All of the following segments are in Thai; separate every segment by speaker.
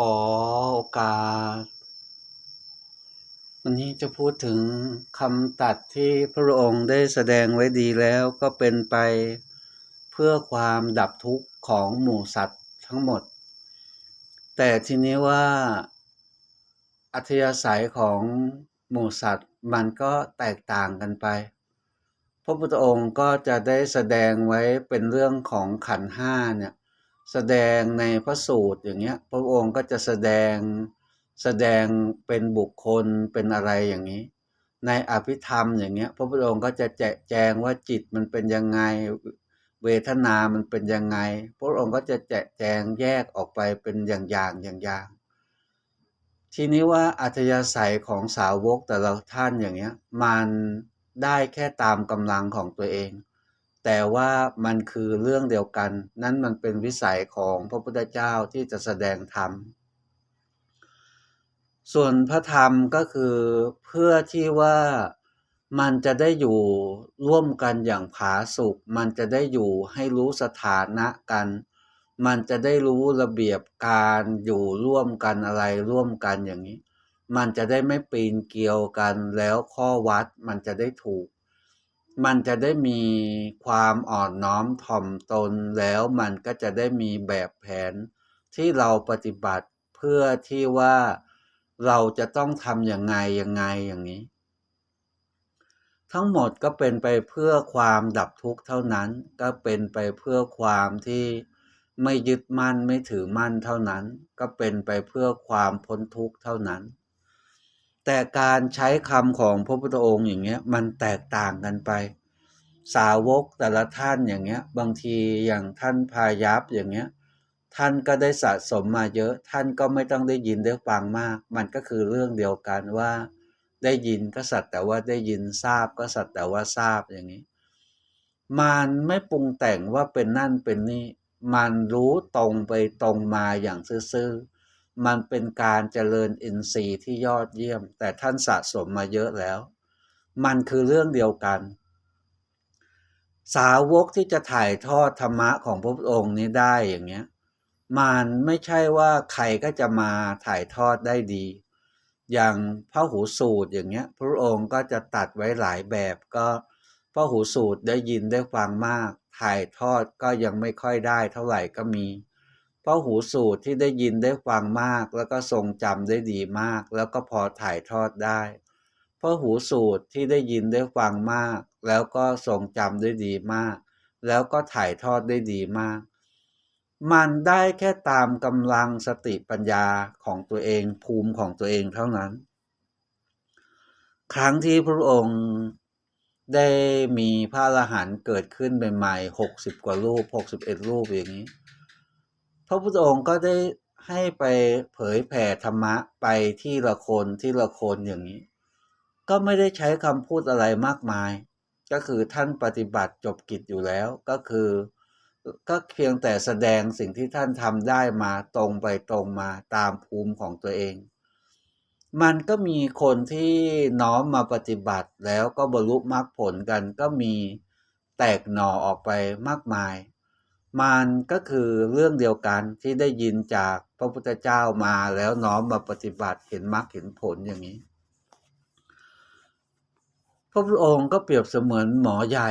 Speaker 1: อโอกาส วันนี้จะพูดถึงคำตัดที่พระองค์ได้แสดงไว้ดีแล้วก็เป็นไปเพื่อความดับทุกข์ของหมู่สัตว์ทั้งหมด แต่ทีนี้ว่าอัธยาศัยของหมู่สัตว์มันก็แตกต่างกันไป พระพุทธองค์ก็จะได้แสดงไว้เป็นเรื่องของขันห้าเนี่ย แสดงในพระสูตรอย่างเงี้ย พระองค์ก็จะแสดงแสดงเป็นบุคคลเป็นอะไรอย่างนี้ ในอภิธรรมอย่างเงี้ย พระพุทธองค์ก็จะแจแจงว่าจิตมันเป็นยังไงเวทนามันเป็นยังไง พระองค์ก็จะแจแจงแยกออกไปเป็นอย่างอย่างอย่างอย่างทีนี้ว่าอัธยาศัยของสาวกแต่ละท่านอย่างเงี้ย มันได้แค่ตามกำลังของตัวเอง แต่ว่ามันคือเรื่องเดียวกัน นั่นมันเป็นวิสัยของพระพุทธเจ้าที่จะแสดงธรรม ส่วนพระธรรมก็คือเพื่อที่ว่ามันจะได้อยู่ร่วมกันอย่างผาสุกมันจะได้อยู่ให้รู้สถานะกัน มันจะได้รู้ระเบียบการอยู่ร่วมกันอะไรร่วมกันอย่างนี้ มันจะได้ไม่ปีนเกลียวกันแล้วข้อวัดมันจะได้ถูก มันจะได้มีความอ่อนน้อมถ่อมตนแล้วมันก็จะได้มีแบบแผนที่เราปฏิบัติเพื่อที่ว่าเราจะต้องทำอย่างไงยังไงอย่างนี้ ทั้งหมดก็เป็นไปเพื่อความดับทุกข์เท่านั้น ก็เป็นไปเพื่อความที่ไม่ยึดมั่นไม่ถือมั่นเท่านั้น ก็เป็นไปเพื่อความพ้นทุกข์เท่านั้น แต่การใช้คำของพระพุทธองค์อย่างเงี้ยมันแตกต่างกันไป สาวกแต่ละท่านอย่างเงี้ยบางทีอย่างท่านพายับอย่างเงี้ยท่านก็ได้สะสมมาเยอะท่านก็ไม่ต้องได้ยินได้ฟังมาก มันก็คือเรื่องเดียวกันว่า ได้ยินก็สัตว์แต่ว่าได้ยินทราบก็สัตว์แต่ว่าทราบอย่างนี้มันไม่ปรุงแต่งว่าเป็นนั่นเป็นนี่ มันรู้ตรงไปตรงมาอย่างซื่อๆ มันเป็นการเจริญอินทรีย์ที่ยอดเยี่ยม แต่ท่านสะสมมาเยอะแล้ว มันคือเรื่องเดียวกัน สาวกที่จะถ่ายทอดธรรมะของพระพุทธองค์นี้ได้อย่างเงี้ยมันไม่ใช่ว่าใครก็จะมาถ่ายทอดได้ดี อย่างพระหูสูตรอย่างเงี้ย พระองค์ก็จะตัดไว้หลายแบบก็พระหูสูตรได้ยินได้ฟังมาก ถ่ายทอดก็ยังไม่ค่อยได้เท่าไหร่ก็มี พระหูสูตรที่ได้ยินได้ฟังมาก แล้วก็ทรงจำได้ดีมาก แล้วก็พอถ่ายทอดได้พระหูสูตรที่ได้ยินได้ฟังมาก แล้วก็ทรงจำได้ดีมาก แล้วก็ถ่ายทอดได้ดีมาก มันได้แค่ตามกำลังสติปัญญาของตัวเองภูมิของตัวเองเท่านั้น ครั้งที่พระองค์ได้มีพระอรหันต์เกิดขึ้นใหม่ๆหกสิบกว่ารูปหกสิบเอ็ดรูปอย่างนี้ พระพุทธองค์ก็ได้ให้ไปเผยแผ่ธรรมะไปที่ละคนที่ละคนอย่างนี้ ก็ไม่ได้ใช้คำพูดอะไรมากมาย ก็คือท่านปฏิบัติจบกิจอยู่แล้วก็คือ ก็เพียงแต่แสดงสิ่งที่ท่านทำได้มาตรงไปตรงมาตามภูมิของตัวเอง มันก็มีคนที่น้อมมาปฏิบัติแล้วก็บรรลุมรรคผลกันก็มีแตกหน่อออกไปมากมาย มันก็คือเรื่องเดียวกันที่ได้ยินจากพระพุทธเจ้ามาแล้วน้อมมาปฏิบัติเห็นมรรคเห็นผลอย่างนี้ พระพุทธองค์ก็เปรียบเสมือนหมอใหญ่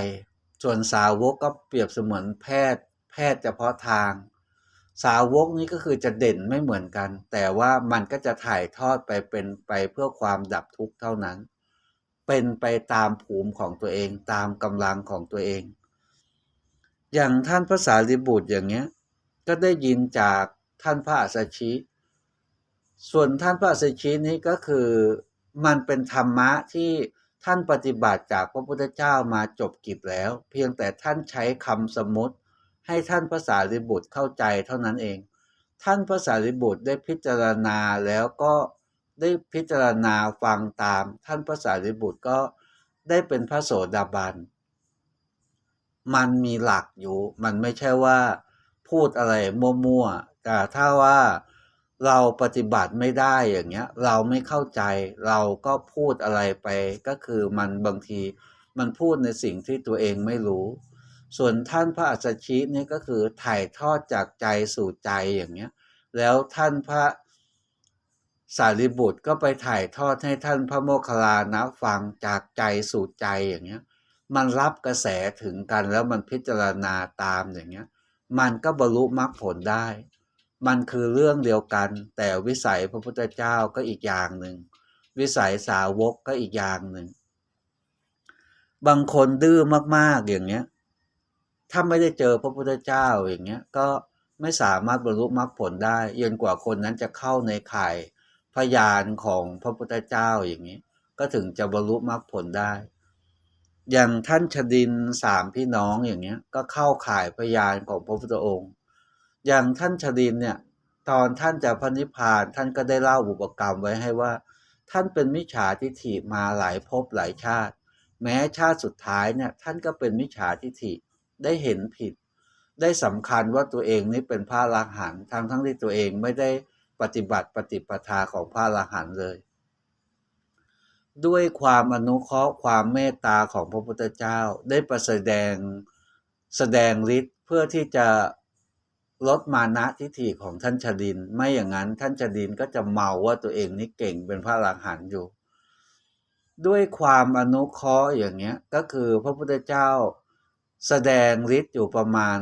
Speaker 1: ส่วนสาวกก็เปรียบเสมือนแพทย์ แพทย์เฉพาะทาง สาวกนี้ก็คือจะเด่นไม่เหมือนกัน แต่ว่ามันก็จะถ่ายทอดไปเป็นไปเพื่อความดับทุกข์เท่านั้น เป็นไปตามภูมิของตัวเองตามกำลังของตัวเอง อย่างท่านพระสารีบุตรอย่างเงี้ย ก็ได้ยินจากท่านพระอัสชิ ส่วนท่านพระอัสชินี้ก็คือมันเป็นธรรมะที่ท่านปฏิบัติจากพระพุทธเจ้ามาจบกิจแล้ว เพียงแต่ท่านใช้คำสมมติ ให้ท่านพระสารีบุตรเข้าใจเท่านั้นเอง ท่านพระสารีบุตรได้พิจารณาแล้วก็ได้พิจารณาฟังตาม ท่านพระสารีบุตรก็ได้เป็นพระโสดาบัน มันมีหลักอยู่ มันไม่ใช่ว่าพูดอะไรมั่วๆ แต่ถ้าว่าเราปฏิบัติไม่ได้อย่างเงี้ย เราไม่เข้าใจ เราก็พูดอะไรไป ก็คือมันบางทีมันพูดในสิ่งที่ตัวเองไม่รู้ ส่วนท่านพระอัสชินี่ก็คือถ่ายทอดจากใจสู่ใจอย่างเงี้ย แล้วท่านพระสารีบุตรก็ไปถ่ายทอดให้ท่านพระโมคคัลลานะฟังจากใจสู่ใจอย่างเงี้ย มันรับกระแสถึงกันแล้วมันพิจารณาตามอย่างเงี้ย มันก็บรรลุมรรคผลได้ มันคือเรื่องเดียวกัน แต่วิสัยพระพุทธเจ้าก็อีกอย่างหนึ่ง วิสัยสาวกก็อีกอย่างหนึ่ง บางคนดื้อมากๆอย่างเงี้ย ถ้าไม่ได้เจอพระพุทธเจ้าอย่างเงี้ย ก็ไม่สามารถบรรลุมรรคผลได้จนกว่าคนนั้นจะเข้าในข่ายพยานของพระพุทธเจ้าอย่างนี้ ก็ถึงจะบรรลุมรรคผลได้ อย่างท่านชดินสามพี่น้องอย่างเงี้ย ก็เข้าข่ายพยานของพระพุทธองค์ อย่างท่านชดินเนี่ย ตอนท่านจะพระนิพพานท่านก็ได้เล่าบุปกรรมไว้ให้ว่า ท่านเป็นมิจฉาทิฐิมาหลายภพหลายชาติ แม้ชาติสุดท้ายเนี่ยท่านก็เป็นมิจฉาทิฐิได้เห็นผิด ได้สำคัญว่าตัวเองนี่เป็นพระอรหันต์ทั้งทั้งที่ตัวเองไม่ได้ปฏิบัติปฏิปทาของพระอรหันต์เลย ด้วยความอนุเคราะห์ความเมตตาของพระพุทธเจ้า ได้ประแสดงแสดงฤทธิ์เพื่อที่จะลดมานะทิฏฐิของท่านชดิน ไม่อย่างนั้นท่านชดินก็จะเมาว่าตัวเองนี่เก่งเป็นพระอรหันต์อยู่ ด้วยความอนุเคราะห์อย่างเงี้ยก็คือพระพุทธเจ้าแสดงฤทธิ์อยู่ประมาณ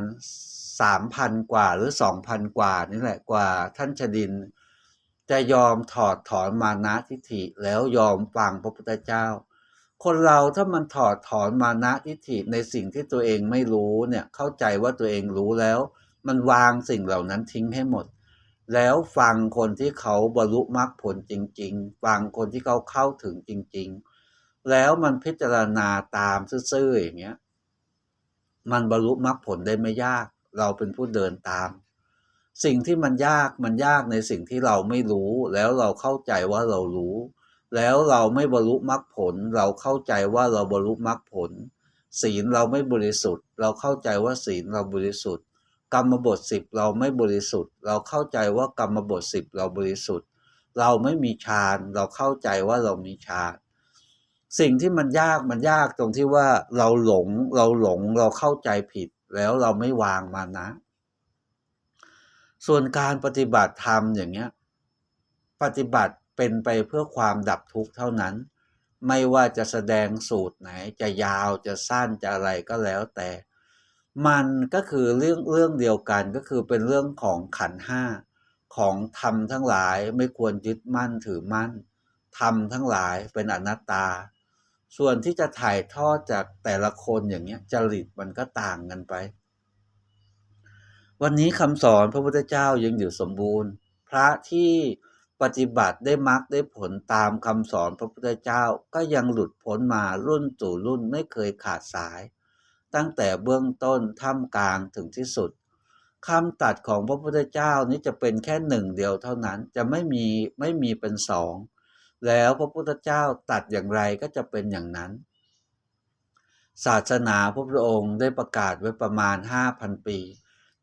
Speaker 1: สามพันกว่าหรือสองพันกว่านี่แหละกว่าท่านชดิน จะยอมถอดถอนมานะทิฏฐิแล้วยอมฟังพระพุทธเจ้า คนเราถ้ามันถอดถอนมานะทิฏฐิในสิ่งที่ตัวเองไม่รู้เนี่ยเข้าใจว่าตัวเองรู้แล้ว มันวางสิ่งเหล่านั้นทิ้งให้หมด แล้วฟังคนที่เขาบรรลุมรรคผลจริง ๆ ฟังคนที่เขาเข้าถึงจริง ๆ แล้วมันพิจารณาตามซื่อๆอย่างเงี้ยมันบรรลุมรรคผลได้ไม่ยาก เราเป็นผู้เดินตาม สิ่งที่มันยากมันยากในสิ่งที่เราไม่รู้ แล้วเราเข้าใจว่าเรารู้ แล้วเราไม่บรรลุมรรคผล เราเข้าใจว่าเราบรรลุมรรคผล ศีลเราไม่บริสุทธิ์ เราเข้าใจว่าศีลเราบริสุทธิ์ กรรมบทสิบเราไม่บริสุทธิ์ เราเข้าใจว่ากรรมบทสิบเราบริสุทธิ์ เราไม่มีฌานเราเข้าใจว่าเรามีฌานสิ่งที่มันยากมันยากตรงที่ว่าเราหลง เราหลงเราเข้าใจผิด แล้วเราไม่วางมานะ ส่วนการปฏิบัติธรรมอย่างเงี้ยปฏิบัติเป็นไปเพื่อความดับทุกข์เท่านั้น ไม่ว่าจะแสดงสูตรไหนจะยาวจะสั้นจะอะไรก็แล้วแต่ มันก็คือเรื่องเรื่องเดียวกันก็คือเป็นเรื่องของขันห้าของธรรมทั้งหลายไม่ควรยึดมั่นถือมั่นธรรมทั้งหลายเป็นอนัตตา ส่วนที่จะถ่ายทอดจากแต่ละคนอย่างเงี้ยจริตมันก็ต่างกันไป วันนี้คำสอนพระพุทธเจ้ายังอยู่สมบูรณ์ พระที่ปฏิบัติได้มรรคได้ผลตามคำสอนพระพุทธเจ้าก็ยังหลุดพ้นมารุ่นสู่รุ่นไม่เคยขาดสาย ตั้งแต่เบื้องต้นท่ามกลางถึงที่สุดคำตัดของพระพุทธเจ้านี้จะเป็นแค่หนึ่งเดียวเท่านั้นจะไม่มีไม่มีเป็นสองแล้วพระพุทธเจ้าตัดอย่างไรก็จะเป็นอย่างนั้น ศาสนาพระพุทธองค์ได้ประกาศไว้ประมาณ 5,000 ปี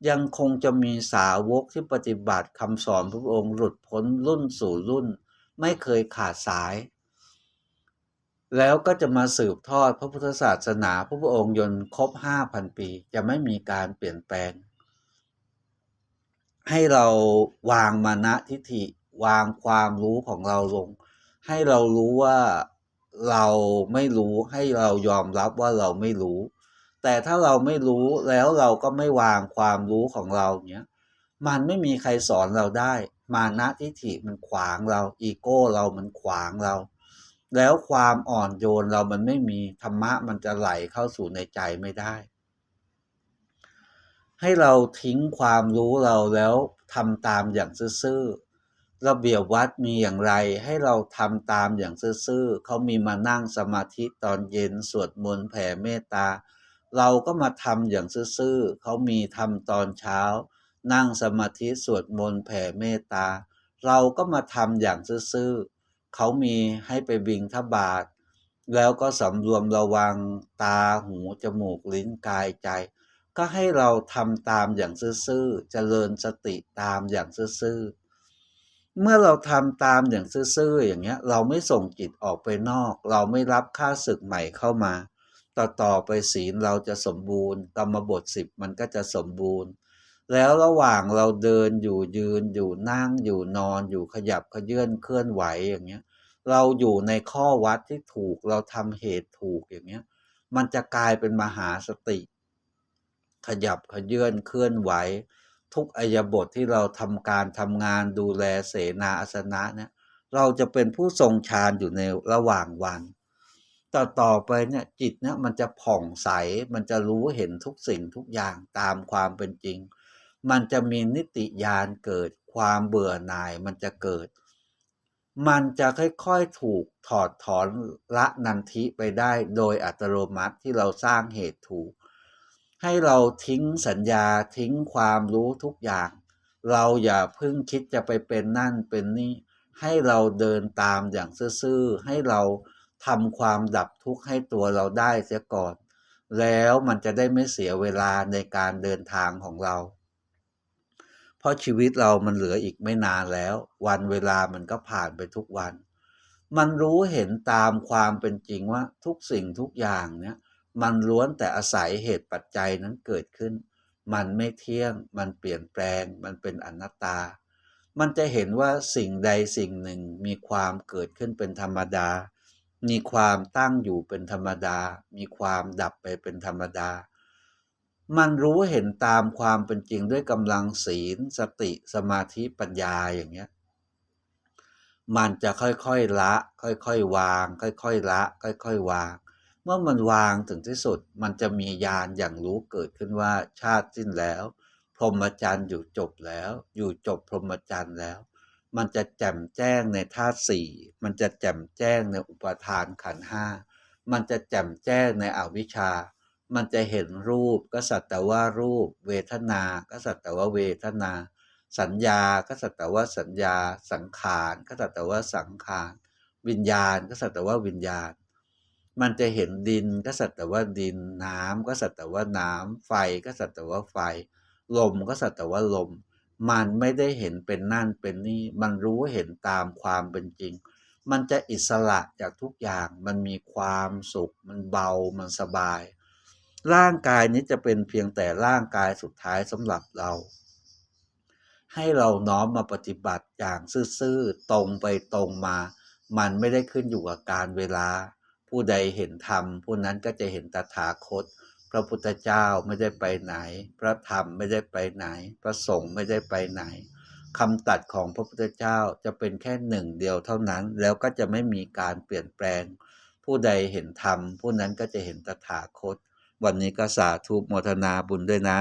Speaker 1: ยังคงจะมีสาวกที่ปฏิบัติคำสอนพระองค์หลุดพ้นรุ่นสู่รุ่น ไม่เคยขาดสาย แล้วก็จะมาสืบทอดพระพุทธศาสนาพระพุทธองค์ยนครบ 5,000 ปี จะไม่มีการเปลี่ยนแปลง ให้เราวางมานะทิฏฐิวางความรู้ของเราลง ให้เรารู้ว่าเราไม่รู้ให้เรายอมรับว่าเราไม่รู้ แต่ถ้าเราไม่รู้แล้วเราก็ไม่วางความรู้ของเราเนี้ยมันไม่มีใครสอนเราได้ มานะทิฏฐิมันขวางเรา อีโก้เรามันขวางเรา แล้วความอ่อนโยนเรามันไม่มีธรรมะมันจะไหลเข้าสู่ในใจไม่ได้ ให้เราทิ้งความรู้เราแล้วทำตามอย่างซื่อระเบียบวัดมีอย่างไรให้เราทำตามอย่างซื่อๆเขามีมานั่งสมาธิตอนเย็นสวดมนต์แผ่เมตตา เราก็มาทำอย่างซื่อๆเขามีทำตอนเช้า นั่งสมาธิสวดมนต์แผ่เมตตา เราก็มาทำอย่างซื่อๆเขามีให้ไปบิงทบาท แล้วก็สำรวมระวังตาหูจมูกลิ้นกายใจ ก็ให้เราทำตามอย่างซื่อๆเจริญสติตามอย่างซื่อๆเมื่อเราทำตามอย่างซื่อๆอย่างเงี้ย เราไม่ส่งจิตออกไปนอก เราไม่รับค่าศึกใหม่เข้ามา ต่อต่อไปศีลเราจะสมบูรณ์กรรมบทสิบมันก็จะสมบูรณ์ แล้วระหว่างเราเดินอยู่ยืนอยู่นั่งอยู่นอนอยู่ขยับขยื่นเคลื่อนไหวอย่างเงี้ย เราอยู่ในข้อวัดที่ถูกเราทำเหตุถูกอย่างเงี้ย มันจะกลายเป็นมหาสติ ขยับขยื่นเคลื่อนไหว ทุกอายบทที่เราทำการทำงานดูแลเสนาอาสนะเนี่ยเราจะเป็นผู้ทรงฌานอยู่ในระหว่างวัน ต่อต่อไปเนี่ยจิตเนี่ยมันจะผ่องใสมันจะรู้เห็นทุกสิ่งทุกอย่างตามความเป็นจริง มันจะมีนิติญาณเกิดความเบื่อหน่ายมันจะเกิด มันจะค่อยๆถูกถอดถอนละนันทิไปได้โดยอัตโนมัติที่เราสร้างเหตุถูก ให้เราทิ้งสัญญาทิ้งความรู้ทุกอย่าง เราอย่าเพิ่งคิดจะไปเป็นนั่นเป็นนี่ให้เราเดินตามอย่างซื่อๆให้เรา ทำความดับทุกข์ให้ตัวเราได้เสียก่อน แล้วมันจะได้ไม่เสียเวลาในการเดินทางของเรา เพราะชีวิตเรามันเหลืออีกไม่นานแล้ว วันเวลามันก็ผ่านไปทุกวัน มันรู้เห็นตามความเป็นจริงว่าทุกสิ่งทุกอย่างเนี่ยมันล้วนแต่อาศัยเหตุปัจจัยนั้นเกิดขึ้น มันไม่เที่ยง มันเปลี่ยนแปลง มันเป็นอนัตตา มันจะเห็นว่าสิ่งใดสิ่งหนึ่งมีความเกิดขึ้นเป็นธรรมดา มีความตั้งอยู่เป็นธรรมดา มีความดับไปเป็นธรรมดา มันรู้เห็นตามความเป็นจริงด้วยกำลังศีล สติสมาธิปัญญาอย่างเงี้ย มันจะค่อยๆละ ค่อยๆวาง ค่อยๆละ ค่อยๆวาง เมื่อมันวางถึงที่สุด มันจะมีญาณอย่างรู้เกิดขึ้นว่าชาติสิ้นแล้ว พรหมจรรย์อยู่จบแล้ว อยู่จบพรหมจรรย์แล้ว มันจะแจ่มแจ้งในธาตุสี่มันจะแจ่มแจ้งในอุปทานขันห้ามันจะแจ่มแจ้งในอวิชชา มันจะเห็นรูปก็สัตแต่ว่ารูป เวทนา ก็สัตแต่ว่าเวทนา สัญญา ก็สัตแต่ว่าสัญญา สังขาร ก็สัตแต่ว่าสังขาร วิญญาณ ก็สัตแต่ว่าวิญญาณ มันจะเห็นดิน ก็สัตแต่ว่าดิน น้ำก็สัตแต่ว่าน้ำไฟ ก็สัตแต่ว่าไฟ ลม ก็สัตแต่ว่าลมม มันไม่ได้เห็นเป็นนั่นเป็นนี่ มันรู้เห็นตามความเป็นจริง มันจะอิสระจากทุกอย่าง มันมีความสุข มันเบา มันสบาย ร่างกายนี้จะเป็นเพียงแต่ร่างกายสุดท้ายสำหรับเรา ให้เราน้อมมาปฏิบัติอย่างซื่อๆ ตรงไปตรงมา มันไม่ได้ขึ้นอยู่กับการเวลา ผู้ใดเห็นธรรมผู้นั้นก็จะเห็นตถาคต ระพุทธเจ้าไม่ได้ไปไหน พระธรรมไม่ได้ไปไหน พระสงฆ์ไม่ได้ไปไหนคำตัดของพระพุทธเจ้าจะเป็นแค่หนึ่งเดียวเท่านั้น แล้วก็จะไม่มีการเปลี่ยนแปลง ผู้ใดเห็นธรรมผู้นั้นก็จะเห็นตถาคต วันนี้ก็สาธุโมทนาบุญด้วยนะ